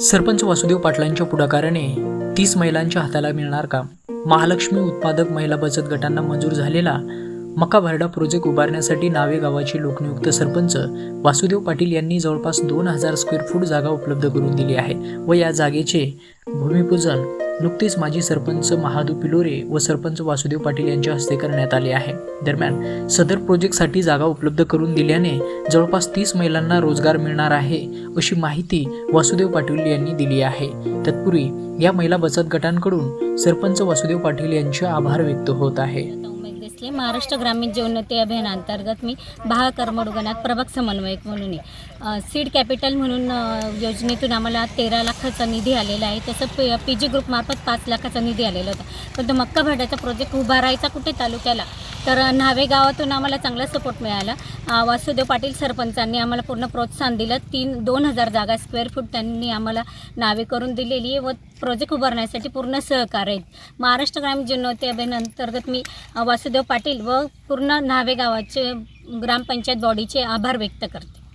सरपंच वासुदेव पाटलांच्या पुढाकाराने तीस महिलांच्या हाताला मिळणार काम. महालक्ष्मी उत्पादक महिला बचत गटांना मंजूर झालेला मका भरडा प्रोजेक्ट उभारण्यासाठी नावे गावाचे लोकनियुक्त सरपंच वासुदेव पाटील यांनी जवळपास दोन हजार स्क्वेअर फूट जागा उपलब्ध करून दिली आहे व या जागेचे भूमिपूजन नुकतेच माजी सरपंच महादू पिलोरे व सरपंच वासुदेव पाटील यांच्या हस्ते करण्यात आले आहे. दरम्यान सदर प्रोजेक्टसाठी जागा उपलब्ध करून दिल्याने जवळपास तीस महिलांना रोजगार मिळणार आहे अशी माहिती वासुदेव पाटील यांनी दिली आहे. तत्पूर्वी या महिला बचत गटांकडून सरपंच वासुदेव पाटील यांचे आभार व्यक्त होत आहे. असले महाराष्ट्र ग्रामीण जीवनोन्नती अभियानांतर्गत मी भाग कर्मडुगणात प्रभाग समन्वयक म्हणून आहे. सीड कॅपिटल म्हणून योजनेतून आम्हाला तेरा लाखाचा निधी आलेला आहे. तसं पी पी जी ग्रुपमार्फत पाच लाखाचा निधी आलेला होता. पण तो मक्का भाड्याचा प्रोजेक्ट उभारायचा कुठे? तालुक्याला. तर न्हावे गावातून आम्हाला चांगला सपोर्ट मिळाला. वासुदेव पाटील सरपंचांनी आम्हाला पूर्ण प्रोत्साहन दिलं. तीन दोन हजार जागा स्क्वेअर फूट त्यांनी आम्हाला नावे करून दिलेली आहे व प्रोजेक्ट उभारण्यासाठी पूर्ण सहकार्य आहेत. महाराष्ट्र ग्रामीण जीवनोन्नती अभियानांतर्गत मी वासुदेव पाटील व पूर्ण न्हावे गावाचे ग्रामपंचायत बॉडीचे आभार व्यक्त करते.